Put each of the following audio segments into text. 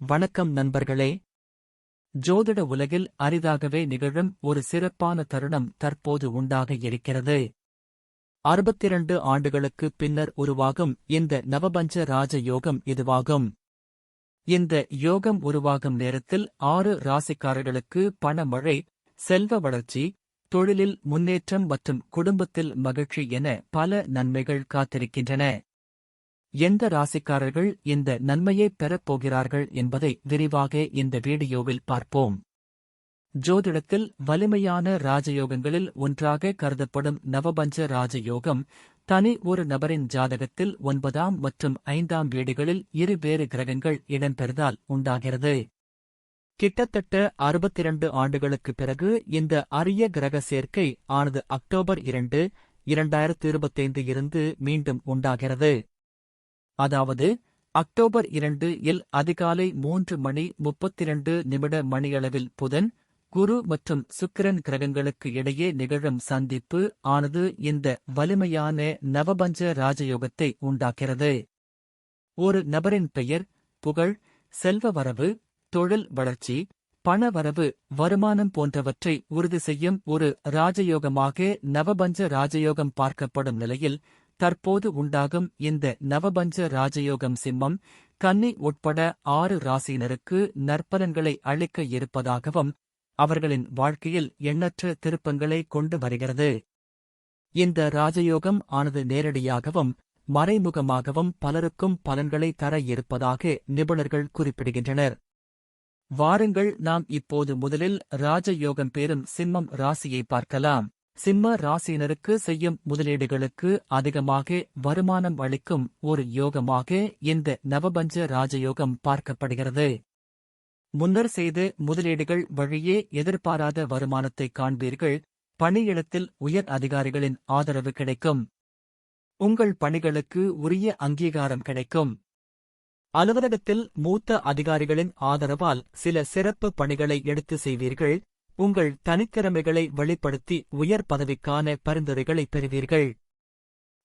வணக்கம் நண்பர்களே. ஜோதிட உலகில் அரிதாகவே நிகழும் ஒரு சிறப்பான தருணம் தற்போது உண்டாக இருக்கிறது. அறுபத்திரண்டு ஆண்டுகளுக்கு பின்னர் உருவாகும் இந்த நவபஞ்ச ராஜ யோகம் இதுவாகும். இந்த யோகம் உருவாகும் நேரத்தில் ஆறு ராசிக்காரர்களுக்கு பணமழை செல்வ வளர்ச்சி தொழிலில் முன்னேற்றம் மற்றும் குடும்பத்தில் மகிழ்ச்சி என பல நன்மைகள் காத்திருக்கின்றன. எந்த ராசிக்காரர்கள் இந்த நன்மையை பெறப் போகிறார்கள் என்பதை விரிவாக இந்த வீடியோவில் பார்ப்போம். ஜோதிடத்தில் வலிமையான ராஜயோகங்களில் ஒன்றாக கருதப்படும் நவபஞ்ச ராஜயோகம் தனி ஒரு நபரின் ஜாதகத்தில் ஒன்பதாம் மற்றும் ஐந்தாம் வீடுகளில் இருவேறு கிரகங்கள் இடம்பெறுதால் உண்டாகிறது. கிட்டத்தட்ட அறுபத்திரண்டு ஆண்டுகளுக்குப் பிறகு இந்த அரிய கிரக சேர்க்கை ஆனது அக்டோபர் இரண்டு இரண்டாயிரத்து இருபத்தைந்து இருந்து மீண்டும் உண்டாகிறது. அதாவது அக்டோபர் இரண்டு இல் அதிகாலை மூன்று மணி முப்பத்திரண்டு நிமிட மணியளவில் புதன் குரு மற்றும் சுக்கிரன் கிரகங்களுக்கு இடையே நிகழும் சந்திப்பு ஆனது இந்த வலிமையான நவபஞ்ச ராஜயோகத்தை உண்டாக்கிறது. ஒரு நபரின் பெயர் புகழ் செல்வ வரவு தொழில் வளர்ச்சி பண வரவு வருமானம் போன்றவற்றை உறுதி செய்யும் ஒரு ராஜயோகமாக நவபஞ்ச ராஜயோகம் பார்க்கப்படும் நிலையில் தற்போது உண்டாகும் இந்த நவபஞ்ச ராஜயோகம் சிம்மம் கன்னி உட்பட ஆறு ராசியினருக்கு நற்பலன்களை அளிக்க இருப்பதாகவும் அவர்களின் வாழ்க்கையில் எண்ணற்ற திருப்பங்களை கொண்டு வருகிறது. இந்த ராஜயோகம் ஆனது நேரடியாகவும் மறைமுகமாகவும் பலருக்கும் பலன்களை தர இருப்பதாக நிபுணர்கள் குறிப்பிடுகின்றனர். வாருங்கள் நாம் இப்போது முதலில் ராஜயோகம் பெறும் சிம்மம் ராசியை பார்க்கலாம். சிம்ம ராசியினருக்கு செய்யும் முதலீடுகளுக்கு அதிகமாக வருமானம் அளிக்கும் ஒரு யோகமாக இந்த நவபஞ்ச ராஜயோகம் பார்க்கப்படுகிறது. முன்னர் செய்த முதலீடுகள் வழியே எதிர்பாராத வருமானத்தை காண்பீர்கள். பணியிடத்தில் உயர் அதிகாரிகளின் ஆதரவு கிடைக்கும். உங்கள் பணிகளுக்கு உரிய அங்கீகாரம் கிடைக்கும். அலுவலகத்தில் மூத்த அதிகாரிகளின் ஆதரவால் சில சிறப்பு பணிகளை எடுத்து செய்வீர்கள். உங்கள் தனித்திறமைகளை வெளிப்படுத்தி உயர் பதவிக்கான பரிந்துரைகளை பெறுவீர்கள்.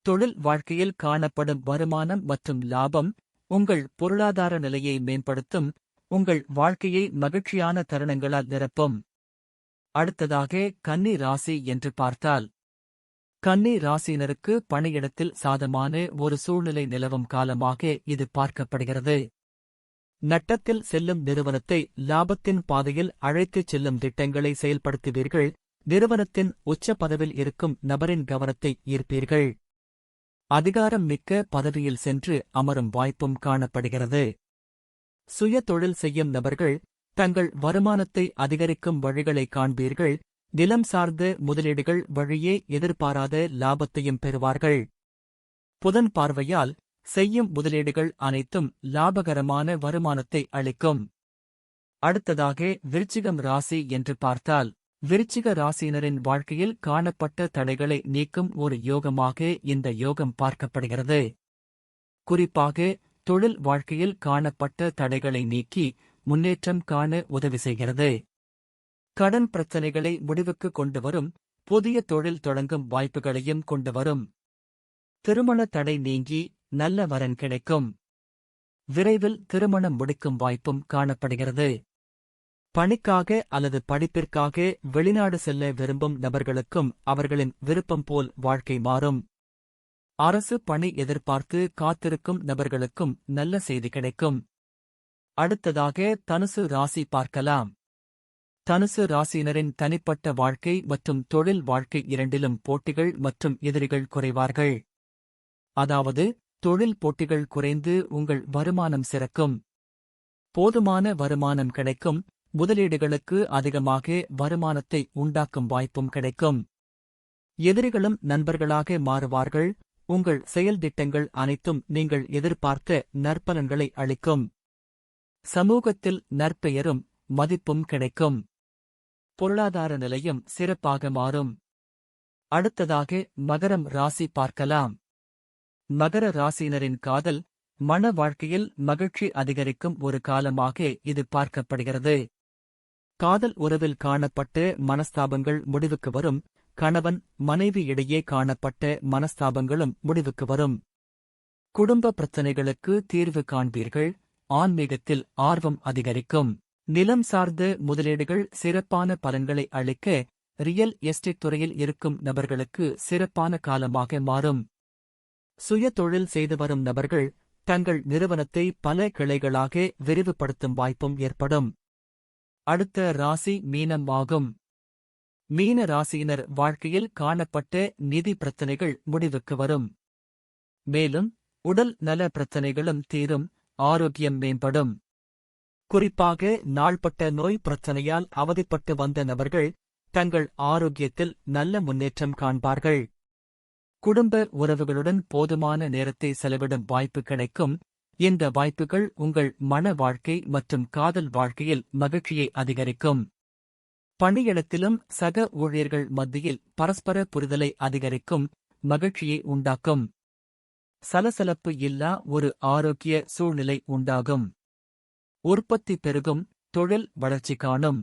தொழில் வாழ்க்கையில் காணப்படும் வருமானம் மற்றும் லாபம் உங்கள் பொருளாதார நிலையை மேம்படுத்தும் உங்கள் வாழ்க்கையை மகிழ்ச்சியான தருணங்களால் நிரப்பும். அடுத்ததாக கன்னி ராசி என்று பார்த்தால் கன்னி ராசியினருக்கு பணியிடத்தில் சாதமான ஒரு சூழ்நிலை நிலவும் காலமாக இது பார்க்கப்படுகிறது. நட்டத்தில் செல்லும் நிறுவனத்தை லாபத்தின் பாதையில் அழைத்துச் செல்லும் திட்டங்களை செயல்படுத்துவீர்கள். நிறுவனத்தின் உச்ச பதவில் இருக்கும் நபரின் கவனத்தை ஈர்ப்பீர்கள். அதிகாரம் மிக்க பதவியில் சென்று அமரும் வாய்ப்பும் காணப்படுகிறது. சுய தொழில் செய்யும் நபர்கள் தங்கள் வருமானத்தை அதிகரிக்கும் வழிகளை காண்பீர்கள். நிலம் சார்ந்த முதலீடுகள் வழியே எதிர்பாராத லாபத்தையும் பெறுவார்கள். புதன் பார்வையால் செய்யும் முதலீடுகள் அனைத்தும் லாபகரமான வருமானத்தை அளிக்கும். அடுத்ததாக விருச்சிகம் ராசி என்று பார்த்தால் விருச்சிக ராசியினரின் வாழ்க்கையில் காணப்பட்ட தடைகளை நீக்கும் ஒரு யோகமாக இந்த யோகம் பார்க்கப்படுகிறது. குறிப்பாக தொழில் வாழ்க்கையில் காணப்பட்ட தடைகளை நீக்கி முன்னேற்றம் காண உதவி செய்கிறது. கடன் பிரச்சனைகளை முடிவுக்கு கொண்டு வரும் புதிய தொழில் தொடங்கும் வாய்ப்புகளையும் கொண்டு வரும். திருமண தடை நீங்கி நல்ல வரன் கிடைக்கும். விரைவில் திருமணம் முடிக்கும் வாய்ப்பும் காணப்படுகிறது. பணிக்காக அல்லது படிப்பிற்காக வெளிநாடு செல்ல விரும்பும் நபர்களுக்கும் அவர்களின் விருப்பம் போல் வாழ்க்கை மாறும். அரசு பணி எதிர்பார்த்து காத்திருக்கும் நபர்களுக்கும் நல்ல செய்தி கிடைக்கும். அடுத்ததாக தனுசு ராசி பார்க்கலாம். தனுசு ராசியினரின் தனிப்பட்ட வாழ்க்கை மற்றும் தொழில் வாழ்க்கை இரண்டிலும் போட்டிகள் மற்றும் எதிரிகள் குறைவார்கள். அதாவது தொழில் போட்டிகள் குறைந்து உங்கள் வருமானம் சிறக்கும். போதுமான வருமானம் கிடைக்கும். முதலீடுகளுக்கு அதிகமாக வருமானத்தை உண்டாக்கும் வாய்ப்பும் கிடைக்கும். எதிரிகளும் நண்பர்களாக மாறுவார்கள். உங்கள் செயல் திட்டங்கள் அனைத்தும் நீங்கள் எதிர்பார்த்த நற்பலன்களை அளிக்கும். சமூகத்தில் நற்பெயரும் மதிப்பும் கிடைக்கும். பொருளாதார நிலையும் சிறப்பாக மாறும். அடுத்ததாக மகரம் ராசி பார்க்கலாம். மகர ராசியினரின் காதல் மன வாழ்க்கையில் மகிழ்ச்சி அதிகரிக்கும் ஒரு காலமாக இது பார்க்கப்படுகிறது. காதல் உறவில் காணப்பட்ட மனஸ்தாபங்கள் முடிவுக்கு வரும். கணவன் மனைவி இடையே காணப்பட்ட மனஸ்தாபங்களும் முடிவுக்கு வரும். குடும்ப பிரச்சினைகளுக்கு தீர்வு காண்பீர்கள். ஆன்மீகத்தில் ஆர்வம் அதிகரிக்கும். நிலம் சார்ந்த முதலீடுகள் சிறப்பான பலன்களை அளிக்க ரியல் எஸ்டேட் துறையில் இருக்கும் நபர்களுக்கு சிறப்பான காலமாக மாறும். சுய தொழில் செய்து வரும் நபர்கள் தங்கள் நிறுவனத்தை பல கிளைகளாக விரிவுபடுத்தும் வாய்ப்பும் ஏற்படும். அடுத்த ராசி மீனம் ஆகும். மீன ராசியினர் வாழ்க்கையில் காணப்பட்ட நிதி பிரச்சனைகள் முடிவுக்கு வரும். மேலும் உடல் நல பிரச்சனைகளும் தீரும் ஆரோக்கியம் மேம்படும். குறிப்பாக நாள்பட்ட நோய் பிரச்சனையால் அவதிப்பட்டு வந்த நபர்கள் தங்கள் ஆரோக்கியத்தில் நல்ல முன்னேற்றம் காண்பார்கள். குடும்ப உறவுகளுடன் போதுமான நேரத்தை செலவிடும் வாய்ப்பு கிடைக்கும் இந்த வாய்ப்புகள் உங்கள் மன வாழ்க்கை மற்றும் காதல் வாழ்க்கையில் மகிழ்ச்சியை அதிகரிக்கும். பணியிடத்திலும் சக ஊழியர்கள் மத்தியில் பரஸ்பர புரிதலை அதிகரிக்கும் மகிழ்ச்சியை உண்டாக்கும். சலசலப்பு இல்லா ஒரு ஆரோக்கிய சூழ்நிலை உண்டாகும். உற்பத்தி பெருகும் தொழில் வளர்ச்சி காணும்.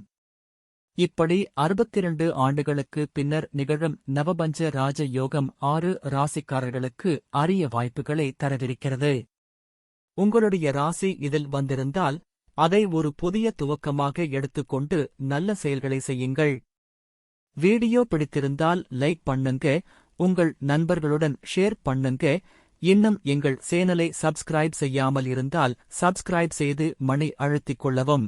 இப்படி அறுபத்திரண்டு ஆண்டுகளுக்கு பின்னர் நிகழும் நவபஞ்ச ராஜ யோகம் ஆறு ராசிக்காரர்களுக்கு அரிய வாய்ப்புகளை தரவிருக்கிறது. உங்களுடைய ராசி இதில் வந்திருந்தால் அதை ஒரு புதிய துவக்கமாக எடுத்துக்கொண்டு நல்ல செயல்களை செய்யுங்கள். வீடியோ பிடித்திருந்தால் லைக் பண்ணுங்க உங்கள் நண்பர்களுடன் ஷேர் பண்ணுங்க. இன்னும் எங்கள் சேனலை சப்ஸ்கிரைப் செய்யாமல் இருந்தால் சப்ஸ்கிரைப் செய்து மணி அழுத்திக் கொள்ளவும்.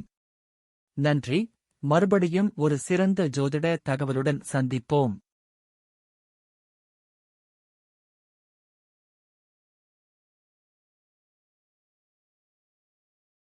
நன்றி. மறுபடியும் ஒரு சிறந்த ஜோதிட தகவலுடன் சந்திப்போம்.